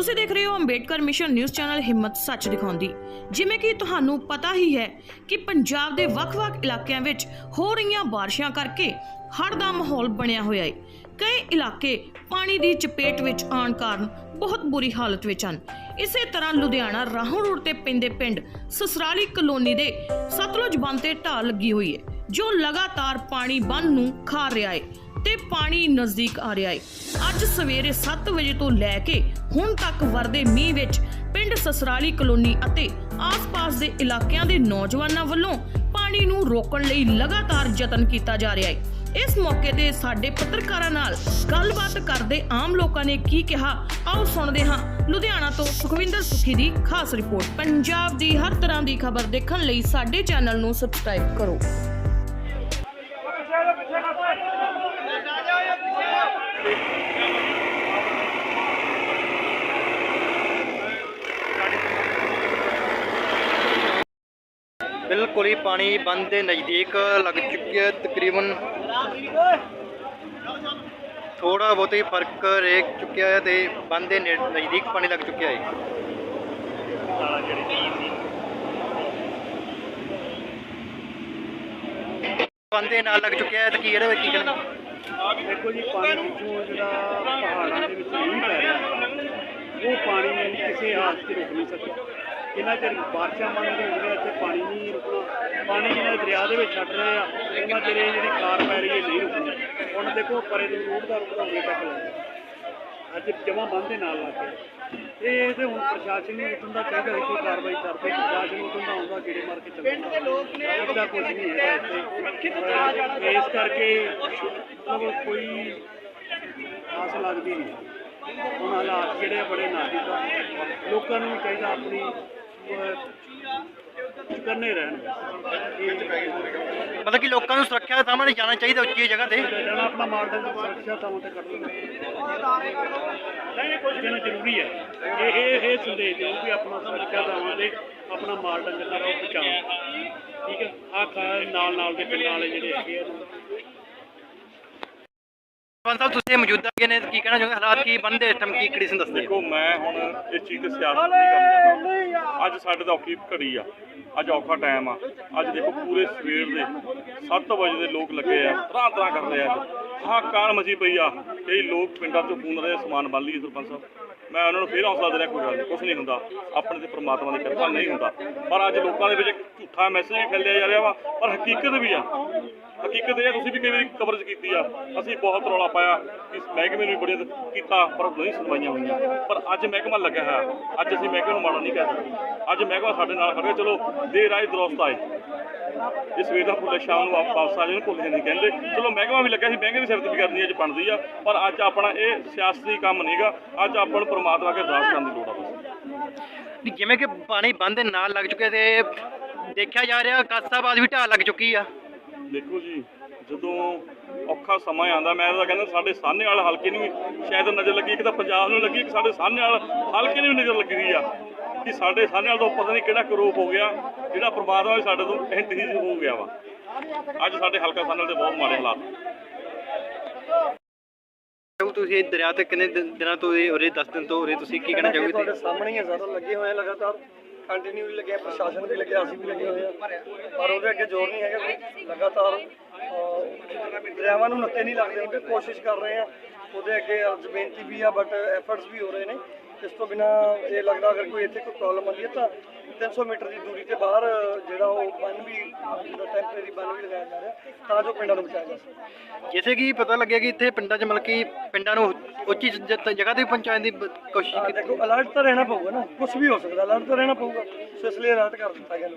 ਤੁਸੀਂ ਦੇਖ ਰਹੇ ਹੋ ਅੰਬੇਡਕਰ ਮਿਸ਼ਨ ਨਿਊਜ਼ ਚੈਨਲ ਹਿੰਮਤ ਸੱਚ ਦਿਖਾਉਂਦੀ। ਜਿਵੇਂ ਕਿ ਤੁਹਾਨੂੰ ਪਤਾ ਹੀ ਹੈ ਕਿ ਪੰਜਾਬ ਦੇ ਵੱਖ-ਵੱਖ ਇਲਾਕਿਆਂ ਵਿੱਚ ਹੋ ਰਹੀਆਂ ਬਾਰਿਸ਼ਾਂ ਕਰਕੇ ਹੜ੍ਹ ਦਾ ਮਾਹੌਲ ਬਣਿਆ ਹੋਇਆ ਹੈ। ਕਈ ਇਲਾਕੇ ਪਾਣੀ ਦੀ ਚਪੇਟ ਵਿੱਚ ਆਉਣ ਕਾਰਨ ਬਹੁਤ ਬੁਰੀ ਹਾਲਤ ਵਿੱਚ ਹਨ। ਇਸੇ ਤਰ੍ਹਾਂ ਲੁਧਿਆਣਾ, ਰਾਹੋਂ ਰੋਡ ਤੇ ਪੈਂਦੇ ਪਿੰਡ ਸਸਰਾਲੀ ਕਲੋਨੀ ਦੇ ਸਤਲੁਜ ਬੰਦ ਤੇ ਢਾਲ ਲੱਗੀ ਹੋਈ ਹੈ, ਜੋ ਲਗਾਤਾਰ ਪਾਣੀ ਬੰਨ ਨੂੰ ਖਾ ਰਿਹਾ ਹੈ। ਤੇ ਪਾਣੀ ਨਜ਼ਦੀਕ ਆ ਰਿਹਾ ਹੈ ਅੱਜ ਸਵੇਰੇ 7 ਵਜੇ ਤੋਂ ਲੈ ਕੇ ਹੁਣ ਤੱਕ ਵਰਦੇ ਮੀਂਹ ਵਿੱਚ ਪਿੰਡ ਸਸਰਾਲੀ ਕਲੋਨੀ ਅਤੇ ਆਸ-ਪਾਸ ਦੇ ਇਲਾਕਿਆਂ ਦੇ ਨੌਜਵਾਨਾਂ ਵੱਲੋਂ ਪਾਣੀ ਨੂੰ ਰੋਕਣ ਲਈ ਲਗਾਤਾਰ ਯਤਨ ਕੀਤਾ ਜਾ ਰਿਹਾ ਹੈ ਇਸ ਮੌਕੇ ਤੇ ਸਾਡੇ ਪੱਤਰਕਾਰਾਂ ਨਾਲ ਗੱਲਬਾਤ ਕਰਦੇ ਆਮ ਲੋਕਾਂ ਨੇ ਕੀ ਕਿਹਾ, ਆਓ ਸੁਣਦੇ ਹਾਂ। ਲੁਧਿਆਣਾ ਤੋਂ ਸੁਖਵਿੰਦਰ ਸੁਖੀ ਦੀ ਖਾਸ ਰਿਪੋਰਟ। ਪੰਜਾਬ ਦੀ ਹਰ ਤਰ੍ਹਾਂ ਦੀ ਖਬਰ ਦੇਖਣ ਲਈ ਸਾਡੇ ਚੈਨਲ ਨੂੰ ਸਬਸਕ੍ਰਾਈਬ ਕਰੋ। ਬਿਲਕੁਲ ਹੀ ਪਾਣੀ ਬੰਦ ਦੇ ਨਜ਼ਦੀਕ ਲੱਗ ਚੁੱਕਿਆ ਹੈ, ਤਕਰੀਬਨ ਥੋੜਾ ਬਹੁਤ ਹੀ ਫ਼ਰਕ ਰਹਿ ਚੁੱਕਿਆ ਹੈ ਤੇ ਬੰਦ ਦੇ ਨਜ਼ਦੀਕ ਪਾਣੀ ਲੱਗ ਚੁੱਕਿਆ ਹੈ। ਬੰਦ ਦੇ ਨਾਲ ਲੱਗ ਚੁੱਕਿਆ ਹੈ ਤੇ ਕੀ ਇਹਦੇ ਵਿੱਚ ਕੀ ਕਰਨਾ ਦੇਖੋ ਜੀ, ਪਾਣੀ ਪਿੱਛੋਂ ਜਿਹੜਾ ਪਹਾੜਾਂ ਦੇ ਵਿੱਚ ਮੀਂਹ ਪੈ ਰਿਹਾ, ਉਹ ਪਾਣੀ ਕਿਸੇ ਹਾਲਤ 'ਚ ਰੁਕ ਨਹੀਂ ਸਕਦਾ ਜਿੰਨਾ ਚਿਰ ਬਾਰਿਸ਼ਾਂ ਬੰਦ ਨਹੀਂ ਹੁੰਦੀਆਂ ਇੱਥੇ ਪਾਣੀ ਨਹੀਂ ਪਾਣੀ ਜਿਹੜਾ ਦਰਿਆ ਦੇ ਵਿੱਚ ਛੱਡ ਰਹੇ ਆ। ਉਹਨਾਂ ਚਿਰ ਇਹ ਜਿਹੜੀ ਕਾਰ ਪੈ ਰਹੀ ਹੈ ਨਹੀਂ ਰੁਕਣੀ ਹੁਣ ਦੇਖੋ ਪਰੇ ਤੋਂ ਰੋਡ ਦਾ ਰੁਕਦਾ ਹੋਵੇ ਤੱਕ ਲੱਗਦਾ ਅੱਜ ਜਮਾ ਬੰਦ ਦੇ ਨਾਲ ਲੱਗ ਗਿਆ। ਇਹ ਤੇ ਹੁਣ ਪ੍ਰਸ਼ਾਸਨ ਨੂੰ ਉਠਣ ਦਾ ਚਾਹੀਦਾ ਸੀ ਕੋਈ ਕਾਰਵਾਈ ਕਰਦੇ। ਪ੍ਰਸ਼ਾਸਨ ਉਠਣ ਦਾ ਆਉਂਦਾ ਮਾਰ ਕੇ ਚੱਲਦਾ। ਲੋਕ ਨੇ ਇਹਦਾ ਕੁਝ ਨਹੀਂ ਹੈਗਾ ਇੱਥੇ। ਇਸ ਕਰਕੇ ਮਤਲਬ ਕੋਈ ਆਸ ਲੱਗਦੀ ਨਹੀਂ। ਹੁਣ ਹਾਲਾਤ ਜਿਹੜੇ ਬੜੇ ਨਾਜ਼ੁਕ ਆ। ਲੋਕਾਂ ਨੂੰ ਚਾਹੀਦਾ ਆਪਣੀ ਕਰਨੇ ਰਹਿਣ। ਮਤਲਬ ਕਿ ਲੋਕਾਂ ਨੂੰ ਸੁਰੱਖਿਆ ਦੇ ਸਾਹਮਣੇ ਜਾਣਾ ਚਾਹੀਦਾ ਉੱਚੀ ਜਗ੍ਹਾ ਤੇ। ਜਾਣਾ ਆਪਣਾ ਮਾਲ ਡੰਗਰ ਸੁਰੱਖਿਆ ਥਾਵਾਂ ਤੇ ਕੱਢਣਾ ਨਹੀਂ ਕੁਝ ਦੇਣਾ ਜ਼ਰੂਰੀ ਹੈ। ਇਹ ਇਹ ਇਹ ਸੰਦੇਸ਼ ਦਿਓ ਵੀ ਆਪਣਾ ਸੁਰੱਖਿਆ ਥਾਵਾਂ ਤੇ ਆਪਣਾ ਮਾਲ ਡੰਗਰ ਦਾ ਬਚਾਓ ਠੀਕ ਹੈ? ਆ ਨਾਲ ਨਾਲ ਦੇ ਪਿੰਡਾਂ ਵਾਲੇ ਜਿਹੜੇ ਹੈਗੇ ਆ। ਪੰਜ ਸਾਹਿਬ, ਤੁਸੀਂ ਮੌਜੂਦਾ ਹੈਗੇ ਨੇ, ਕੀ ਕਹਿਣਾ ਚਾਹੁੰਦੇ ਹਾਲਾਤ ਕੀ ਬੰਦ ਦੇ ਟਮ ਕੀ ਕੰਡੀਸ਼ਨ ਦੱਸਦੇ ਆ? ਦੇਖੋ, ਮੈਂ ਹੁਣ ਇਸ ਚੀਜ਼ ਤੇ ਸਿਆਸਤ ਨਹੀਂ ਕਰਨੀ ਅੱਜ ਸਾਡੇ ਦਾ ਔਖੀ ਘੜੀ ਆ। ਅੱਜ ਔਖਾ ਟਾਈਮ ਆ। ਅੱਜ ਦੇਖੋ, ਪੂਰੇ ਸਵੇਰ ਦੇ 7 ਵਜੇ ਦੇ ਲੋਕ ਲੱਗੇ ਆ, ਤਰ੍ਹਾਂ ਤਰ੍ਹਾਂ ਕਰ ਰਹੇ ਆ ਅੱਜ। ਹਾਕਾਰ ਮਚੀ ਪਈ ਆ, ਕਈ ਲੋਕ ਪਿੰਡਾਂ ਚੋਂ ਫੋਨ ਰਹੇ ਸਮਾਨ ਬੰਨ ਲਈ ਸਰਪੰਚ ਸਾਹਿਬ। ਮੈਂ ਉਹਨਾਂ ਨੂੰ ਫੇਰ ਹੌਸਲਾ ਦੇ ਰਿਹਾ, ਕੋਈ ਗੱਲ ਨਹੀਂ ਕੁਝ ਨਹੀਂ ਹੁੰਦਾ। ਆਪਣੇ ਤੇ ਪ੍ਰਮਾਤਮਾ ਦੀ ਕਿਰਪਾ ਨਹੀਂ ਹੁੰਦਾ। ਪਰ ਅੱਜ ਲੋਕਾਂ ਦੇ ਵਿੱਚ ਇੱਕ ਝੂਠਾ ਮੈਸੇਜ ਵੀ ਫੈਲਿਆ ਜਾ ਰਿਹਾ ਵਾ, ਪਰ ਹਕੀਕਤ ਵੀ ਆ। ਹਕੀਕਤ ਇਹ ਆ, ਤੁਸੀਂ ਵੀ ਕਈ ਵਾਰੀ ਕਵਰੇਜ ਕੀਤੀ ਆ। ਅਸੀਂ ਬਹੁਤ ਰੌਲਾ ਪਾਇਆ ਇਸ ਮਹਿਕਮੇ ਨੂੰ ਵੀ ਬੜੀਆਂ ਕੀਤਾ ਪਰ ਨਹੀਂ ਸੁਣਵਾਈਆਂ ਹੋਈਆਂ। ਪਰ ਅੱਜ ਮਹਿਕਮਾ ਲੱਗਿਆ ਹੋਇਆ। ਅੱਜ ਅਸੀਂ ਮਹਿਕਮੇ ਨੂੰ ਮਾੜਾ ਨਹੀਂ ਕਹਿ ਸਕਦੇ। ਅੱਜ ਮਹਿਕਮਾ ਸਾਡੇ ਨਾਲ ਖੜਿਆ ਚਲੋ ਦੇਰ ਆਏ ਦਰੋਸਤ ਆਏ। ਇਸ ਸਵੇਰ ਦਾ ਭੁੱਲੇ ਸ਼ਾਮ ਨੂੰ ਵਾਪ- ਵਾਪਸ ਆ ਜਾਣ ਭੁੱਲ ਨਹੀਂ ਕਹਿੰਦੇ। ਚਲੋ ਮਹਿਕਮਾ ਵੀ ਲੱਗਿਆ ਸੀ ਮਹਿੰਗੇ ਦੀ ਸਿਫਤ ਵੀ ਕਰਨੀ ਅੱਜ ਬਣਦੀ ਆ। ਪਰ ਅੱਜ ਆਪਣਾ ਇਹ ਸਿਆਸਤੀ ਕੰਮ ਨਹੀਂਗਾ। ਅੱਜ ਆਪਾਂ ਨੂੰ ਪ੍ਰਮਾਤਮਾ ਅੱਗੇ ਅਰਦਾਸ ਕਰਨ ਦੀ ਲੋੜ ਆ ਬਸ। ਜਿਵੇਂ ਕਿ ਪਾਣੀ ਬੰਦ ਦੇ ਨਾਲ ਲੱਗ ਚੁੱਕੇ ਤੇ ਦੇਖਿਆ ਜਾ ਰਿਹਾ ਕਾਸਾਬਾਦ ਵੀ ਢਾਹ ਲੱਗ ਚੁੱਕੀ ਆ। ਦੇਖੋ ਜੀ ਜਦੋਂ ਔਖਾ ਸਮਾਂ ਆਉਂਦਾ ਮੈਂ ਤਾਂ ਕਹਿੰਦਾ ਸਾਡੇ ਸਾਹਨੇ ਵਾਲ ਹਲਕੇ ਨੂੰ ਵੀ ਸ਼ਾਇਦ ਨਜ਼ਰ ਲੱਗੀ ਇੱਕ ਤਾਂ ਪੰਜਾਬ ਨੂੰ ਲੱਗੀ ਇੱਕ ਸਾਡੇ ਸਾਹਨੇ ਵਾਲ ਹਲਕੇ ਨੂੰ ਵੀ ਨਜ਼ਰ ਲੱਗੀ ਰਹੀ ਆ ਕਿ ਸਾਡੇ ਸਾਹਨੇ ਵਾਲ ਤੋਂ ਪਤਾ ਨਹੀਂ ਕਿਹੜਾ ਕਰੋਪ ਹੋ ਗਿਆ ਜਿਹੜਾ ਪ੍ਰਮਾਤਮਾ ਵੀ ਸਾਡੇ ਤੋਂ ਇੰਤਹੀਜ ਹੋ ਗਿਆ ਵਾ। ਅੱਜ ਸਾਡੇ ਹਲਕਾ ਸਾਹਨੇ ਵਾਲ ਦੇ ਬਹੁਤ ਮਾੜੇ ਹਾਲਾਤ। ਤੁਸੀਂ ਇਹ ਦਰਿਆ ਤੇ ਕਿੰਨੇ ਦਿਨ- ਤੋਂ ਇਹ ਉਰੇ 10 ਦਿਨ ਤੋਂ ਉਰੇ ਤੁਸੀਂ ਕੀ ਕਹਿਣਾ ਚਾਹੋਗੇ ਤੁਹਾਡੇ ਸਾਹਮਣੇ ਹੀ ਸਾਰਾ ਲੱਗੇ ਹੋਏ ਆ ਲਗਾਤਾਰ। ਕੰਟੀਨਿਊ ਲੱਗਿਆ ਪ੍ਰਸ਼ਾਸਨ ਵੀ ਲੱਗਿਆ ਅਸੀਂ ਵੀ ਲੱਗੇ ਹੋਏ ਆ ਪਰ ਉਹਦੇ ਅੱਗੇ ਜ਼ੋਰ ਨਹੀਂ ਹੈਗਾ ਕੋਈ। ਲਗਾਤਾਰ ਅਹ, ਦਰਿਆਵਾਂ ਨੂੰ ਨੱਕੇ ਨਹੀਂ ਲੱਗਦੇ ਉਹਦੇ ਕੋਸ਼ਿਸ਼ ਕਰ ਰਹੇ ਆ ਉਹਦੇ ਅੱਗੇ ਅੱਜ ਬੇਨਤੀ ਵੀ ਆ ਬਟ ਐਫਰਟਸ ਵੀ ਹੋ ਰਹੇ ਨੇ ਇਸ ਤੋਂ ਬਿਨਾ ਇਹ ਲੱਗਦਾ ਅਗਰ ਕੋਈ ਇੱਥੇ ਕੋਈ ਪ੍ਰੋਬਲਮ ਆਉਂਦੀ ਹੈ ਤਾਂ 300 ਮੀਟਰ ਦੀ ਦੂਰੀ ਤੇ ਬਾਹਰ ਜਿਹੜਾ ਉਹ ਬੰਨ ਵੀ ਜਿਹੜਾ ਟੈਂਪਰੇਰੀ ਬੰਨ ਵੀ ਲਗਾਇਆ ਜਾ ਰਿਹਾ ਤਾਂ ਜੋ ਪਿੰਡਾਂ ਨੂੰ ਬਚਾਇਆ ਜਾ ਸਕੇ। ਜਿਵੇਂ ਕਿ ਪਤਾ ਲੱਗਿਆ ਕਿ ਇੱਥੇ ਪਿੰਡਾਂ 'ਚ ਮਤਲਬ ਕਿ ਪਿੰਡਾਂ ਨੂੰ ਉੱਚੀ ਜਗ੍ਹਾ ਤੇ ਪਹੁੰਚਾਉਣ ਦੀ ਕੋਸ਼ਿਸ਼ ਕੀਤੀ। ਦੇਖੋ ਅਲਰਟ ਤਾਂ ਰਹਿਣਾ ਪਊਗਾ ਨਾ ਕੁਝ ਵੀ ਹੋ ਸਕਦਾ ਅਲਰਟ ਤਾਂ ਰਹਿਣਾ ਪਊਗਾ ਸੋ ਇਸ ਲਈ ਅਲਰਟ ਕਰ ਦਿੱਤਾ ਗਿਆ